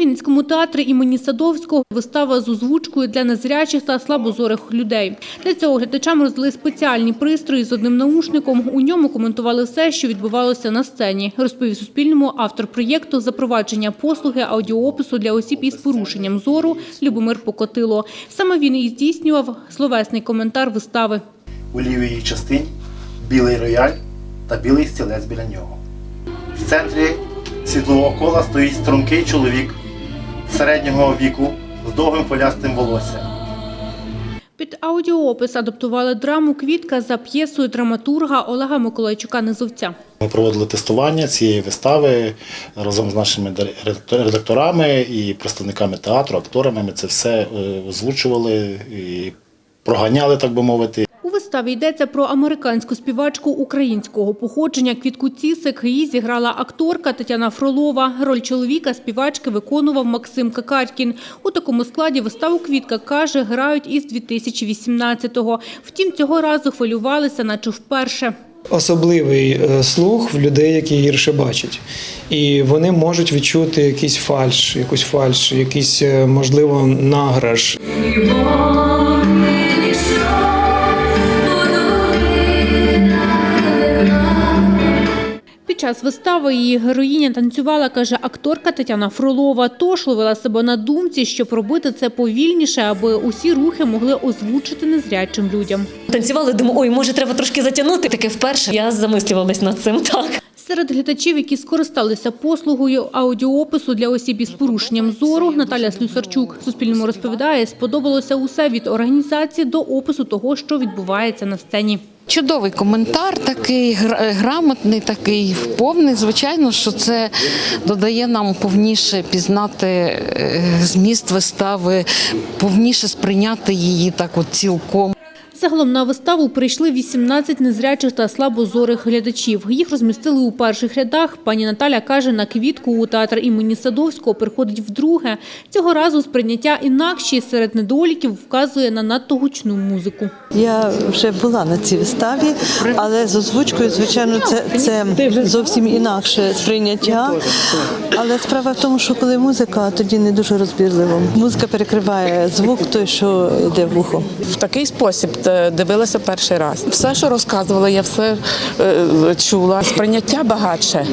Вінницькому театрі імені Садовського вистава з озвучкою для незрячих та слабозорих людей. Для цього глядачам роздали спеціальні пристрої з одним наушником. У ньому коментували все, що відбувалося на сцені. Розповів Суспільному автор проєкту запровадження послуги аудіоопису для осіб із порушенням зору Любомир Покотило. Саме він і здійснював словесний коментар вистави. У лівій частині білий рояль та білий стілець біля нього. В центрі світлового кола стоїть стрункий чоловік середнього віку з довгим полястим волоссям. Під аудіоопис адаптували драму «Квітка» за п'єсою драматурга Олега Миколайчука Низовця. Ми проводили тестування цієї вистави разом з нашими редакторами і представниками театру, акторами. Ми це все е, озвучували і проганяли, так би мовити. У виставі йдеться про американську співачку українського походження Квітку Цісик. Її зіграла акторка Тетяна Фролова. Роль чоловіка співачки виконував Максим Какарькін. У такому складі виставу Квітка каже, грають із 2018-го. Втім, цього разу хвилювалися, наче вперше. особливий е, слух в людей, які гірше бачать. І вони можуть відчути якийсь фальш, якусь фальш, якийсь, е, можливо, награш. Час вистави її героїня танцювала, каже акторка Тетяна Фролова. Тож ловила себе на думці, щоб робити це повільніше, аби усі рухи могли озвучити незрячим людям. Танцювали, думаю, ой, може, треба трошки затягнути. Таке вперше я замислювалась над цим. Так. Серед глядачів, які скористалися послугою аудіоопису для осіб із порушенням зору, Наталя Слюсарчук Суспільному розповідає, сподобалося усе від організації до опису того, що відбувається на сцені. Чудовий коментар, такий гра- грамотний, такий повний. Звичайно, що це додає нам повніше пізнати е, зміст вистави, повніше сприйняти її так от цілком. Загалом на виставу прийшли 18 незрячих та слабозорих глядачів. Їх розмістили у перших рядах. Пані Наталя каже, на квітку у театр імені Садовського приходить вдруге. Цього разу сприйняття інакші серед недоліків вказує на надто гучну музику. Я вже була на цій виставі, але з озвучкою, звичайно, це, це зовсім інакше сприйняття. Але справа в тому, що коли музика, тоді не дуже розбірливо. Музика перекриває звук той, що йде в ухо. в такий спосіб дивилася перший раз. Все, що розказувала, я все е, чула. Сприйняття багатше.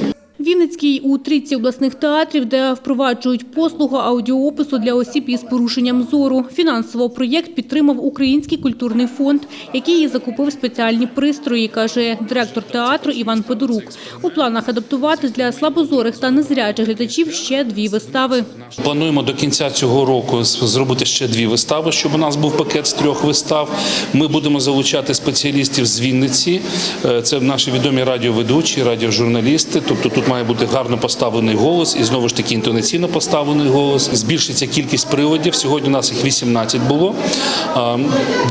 Вінницький у трійці обласних театрів, де впроваджують послугу аудіоопису для осіб із порушенням зору. Фінансово проєкт підтримав Український культурний фонд, який закупив спеціальні пристрої, каже директор театру Іван Подорук. У планах адаптувати для слабозорих та незрячих глядачів ще дві вистави. Плануємо до кінця цього року зробити ще дві вистави, щоб у нас був пакет з трьох вистав. Ми будемо залучати спеціалістів з Вінниці. Е, Це наші відомі радіоведучі, радіожурналісти. Тобто тут має бути гарно поставлений голос і знову ж таки інтонаційно поставлений голос. Збільшиться кількість приводів. Сьогодні у нас їх 18 було.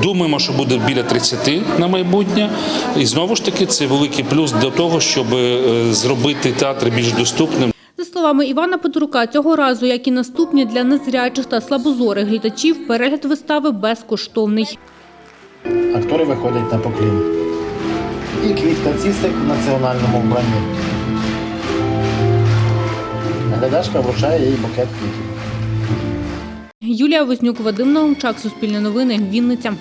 Думаємо, що буде біля 30 на майбутнє. І знову ж таки це великий плюс для того, щоб е, зробити театр більш доступним. За словами Івана Подорука, цього разу, як і наступні для незрячих та слабозорих глядачів, перегляд вистави безкоштовний. Актори виходять на поклін. І квітка цісик в національному вбранні. Глядачка вручає їй букет квітів. Юлія Вознюк, Вадим Наумчак, Суспільне новини, Вінниця.